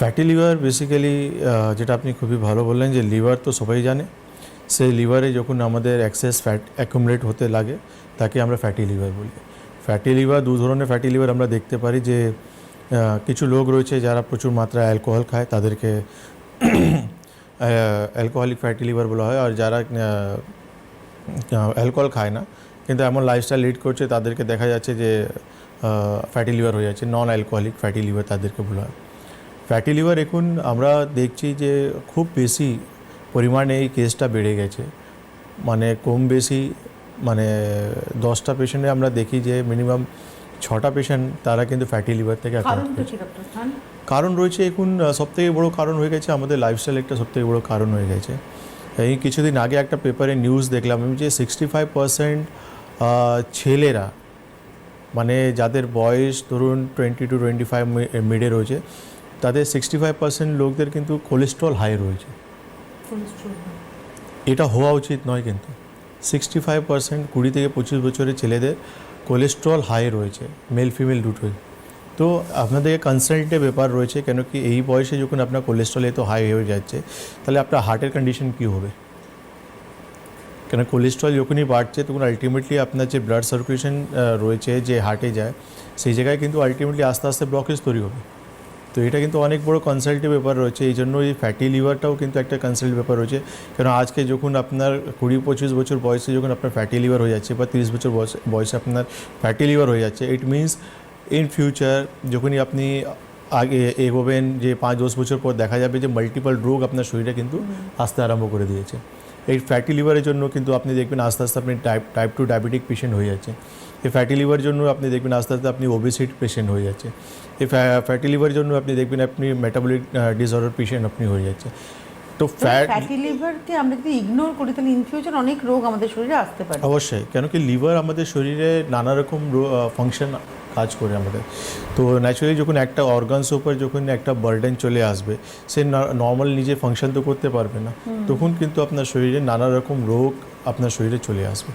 Fatty liver basically যেটা আপনি খুবই ভালো বললেন যে লিভার তো সবাই জানে, সেই লিভারে যখন আমাদের অ্যাক্সেস ফ্যাট অ্যাকুমুলেট হতে লাগে, তাকে আমরা ফ্যাটি লিভার বলি। ফ্যাটি লিভার দু ধরনের ফ্যাটি লিভার আমরা দেখতে পারি যে কিছু লোক রয়েছে যারা প্রচুর মাত্রায় অ্যালকোহল খায়, তাদেরকে অ্যালকোহলিক ফ্যাটি লিভার বলা হয়, আর যারা অ্যালকোহল খায় না, কিন্তু এমন লাইফস্টাইল লিড করছে, তাদেরকে দেখা যাচ্ছে যে ফ্যাটি লিভার হয়ে যাচ্ছে নন অ্যালকোহলিক ফ্যাটি লিভার তাদেরকে বলা হয়। ফ্যাটি লিভার এখন আমরা দেখছি যে খুব বেশি পরিমাণে এই কেসটা বেড়ে গেছে। মানে কম বেশি মানে দশটা পেশেন্টে আমরা দেখি যে মিনিমাম ছটা পেশেন্ট তারা কিন্তু ফ্যাটি লিভার থেকে কারণ রয়েছে এখন সবথেকে বড় কারণ হয়ে গেছে আমাদের লাইফস্টাইল একটা সবথেকে বড় কারণ হয়ে গেছে। এই কিছুদিন আগে একটা পেপারে নিউজ দেখলাম আমি যে সিক্সটি ফাইভ পার্সেন্ট ছেলেরা মানে যাদের বয়স ধরুন টোয়েন্টি টু টোয়েন্টি ফাইভ মিডে রয়েছে তাদের সিক্সটি ফাইভ পার্সেন্ট লোকদের কিন্তু কোলেস্ট্রল হাই রয়েছে। এটা হওয়া উচিত নয় কিন্তু। সিক্সটি ফাইভ পার্সেন্ট কুড়ি থেকে পঁচিশ বছরের ছেলেদের কোলেস্ট্রল হাই রয়েছে মেল ফিমেল দুটোই। তো আপনাদের কনসাল্টের ব্যাপার রয়েছে কেন কি এই বয়সে যখন আপনার কোলেস্ট্রল এত হাই হয়ে যাচ্ছে তাহলে আপনার হার্টের কন্ডিশন কী হবে? কেন কোলেস্ট্রল যখনই বাড়ছে তখন আলটিমেটলি আপনার যে ব্লাড সার্কুলেশন রয়েছে যে হার্টে যায় সেই জায়গায় কিন্তু আলটিমেটলি আস্তে আস্তে ব্লকেজ তৈরি হবে। তো এটা কিন্তু অনেক বড় কনসাল্টের ব্যাপার রয়েছে এই জন্য এই ফ্যাটি লিভারটাও কিন্তু একটা কনসাল্ট ব্যাপার রয়েছে। কেন আজকে যখন আপনার কুড়ি পঁচিশ বছর বয়সে যখন আপনার ফ্যাটি লিভার হয়ে যাচ্ছে বা তিরিশ বছর বয়সে বয়সে আপনার ফ্যাটি লিভার হয়ে যাচ্ছে ইট মিনস ইন ফিউচার যখনই আপনি আগে এগোবেন যে পাঁচ দশ বছর পর দেখা যাবে যে মাল্টিপল রোগ আপনার শরীরে কিন্তু আসতে আরম্ভ করে দিয়েছে। এই ফ্যাটি লিভারের জন্য কিন্তু আপনি দেখবেন আস্তে আস্তে আপনি type type two diabetic patient হয়ে যাচ্ছে এই ফ্যাটি লিভারের জন্য আপনি দেখবেন আস্তে আস্তে আপনি ওবেসিটি পেশেন্ট হয়ে যাচ্ছে। এই ফ্যাটি লিভারের জন্য আপনি দেখবেন আপনি মেটাবলিক ডিসঅর্ডার পেশেন্ট আপনি হয়ে যাচ্ছে। তো ফ্যাট ফ্যাটি লিভারকে আমরা যদি ইগনোর করি তাহলে ইন ফিউচার অনেক রোগ আমাদের শরীরে আসতে পারে। অবশ্যই কেন কি লিভার আমাদের শরীরে নানা রকম ফাংশন কাজ করে আমাদের। তো ন্যাচুরালি যখন একটা অর্গানস উপর যখন একটা বার্ডেন চলে আসবে সে নর্মাল নিজে ফাংশন তো করতে পারবে না। তখন কিন্তু আপনার শরীরে নানা রকম রোগ আপনার শরীরে চলে আসবে।